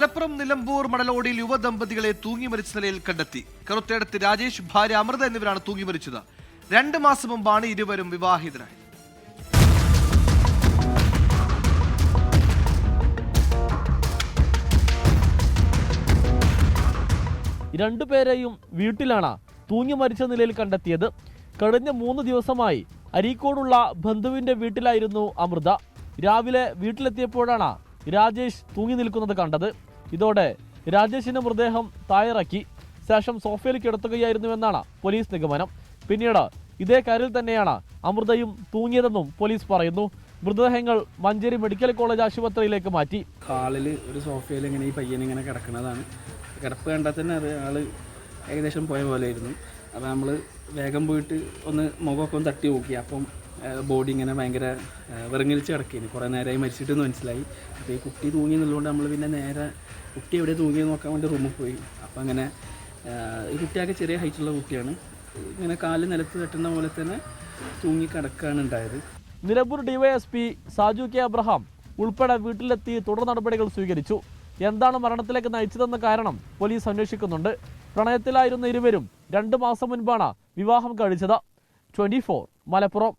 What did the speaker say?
മലപ്പുറം നിലമ്പൂർ മണലോടിയിൽ യുവദമ്പതികളെ തൂങ്ങി മരിച്ച നിലയിൽ കണ്ടെത്തി. കറുത്തേടത്ത് രാജേഷ് ഭാര്യ അമൃത എന്നിവരാണ് തൂങ്ങി മരിച്ചത്. രണ്ട് മാസം മുമ്പാണ് ഇരുവരും വിവാഹിതരായത് രണ്ടുപേരെയും വീട്ടിലാണ് തൂങ്ങി മരിച്ച നിലയിൽ കണ്ടെത്തിയത്. കഴിഞ്ഞ മൂന്ന് ദിവസമായി അരീക്കോടുള്ള ബന്ധുവിന്റെ വീട്ടിലായിരുന്നു അമൃത. രാവിലെ വീട്ടിലെത്തിയപ്പോഴാണ് രാജേഷ് തൂങ്ങി നിൽക്കുന്നത് കണ്ടത്. ഇതോടെ രാജേഷിന്റെ മൃതദേഹം തയ്യാറാക്കി ശേഷം സോഫയിൽ കിടത്തുകയായിരുന്നുവെന്നാണ് പോലീസ് നിഗമനം. പിന്നീട് ഇതേ കാറിൽ തന്നെയാണ് അമൃതയും തൂങ്ങിയതെന്നും പോലീസ് പറയുന്നു. മൃതദേഹങ്ങൾ മഞ്ചേരി മെഡിക്കൽ കോളേജ് ആശുപത്രിയിലേക്ക് മാറ്റി. ഹാളിൽ ഒരു സോഫയിൽ ഇങ്ങനെ ഈ പയ്യൻ ഇങ്ങനെ കിടക്കുന്നതാണ്. കിടപ്പ് കണ്ടാൽ തന്നെ അത് ആൾ ഏകദേശം പോയ പോലെ ആയിരുന്നു അപ്പോൾ നമ്മൾ വേഗം പോയിട്ട് ഒന്ന് മുഖമൊക്കെ ഒന്ന് തട്ടി നോക്കി. അപ്പം ബോഡി ഇങ്ങനെ ഭയങ്കര വിറങ്ങലിച്ച് കിടക്കുകയാണ് കുറേ നേരമായി മരിച്ചിട്ടെന്ന് മനസ്സിലായി. അപ്പോൾ ഈ കുട്ടി തൂങ്ങി എന്നുള്ളതുകൊണ്ട് നമ്മൾ പിന്നെ നേരെ കുട്ടി എവിടെ തൂങ്ങിയെന്ന് നോക്കാൻ വേണ്ടി റൂമിൽ പോയി. അപ്പോൾ അങ്ങനെ ഈ കുട്ടിയൊക്കെ ചെറിയ ഹൈറ്റുള്ള കുട്ടിയാണ്. ഇങ്ങനെ കാൽ നിലത്ത് തട്ടുന്ന പോലെ തന്നെ തൂങ്ങി കിടക്കുകയാണ് ഉണ്ടായത്. നിലമ്പൂർ ഡിവൈഎസ്പി സാജു കെ അബ്രഹാം ഉൾപ്പെടെ വീട്ടിലെത്തി തുടർ നടപടികൾ സ്വീകരിച്ചു. എന്താണ് മരണത്തിലേക്ക് നയിച്ചതെന്ന കാരണം പോലീസ് അന്വേഷിക്കുന്നുണ്ട്. പ്രണയത്തിലായിരുന്ന ഇരുവരും രണ്ട് മാസം മുൻപാണ് വിവാഹം കഴിച്ചത്. ട്വന്റി മലപ്പുറം.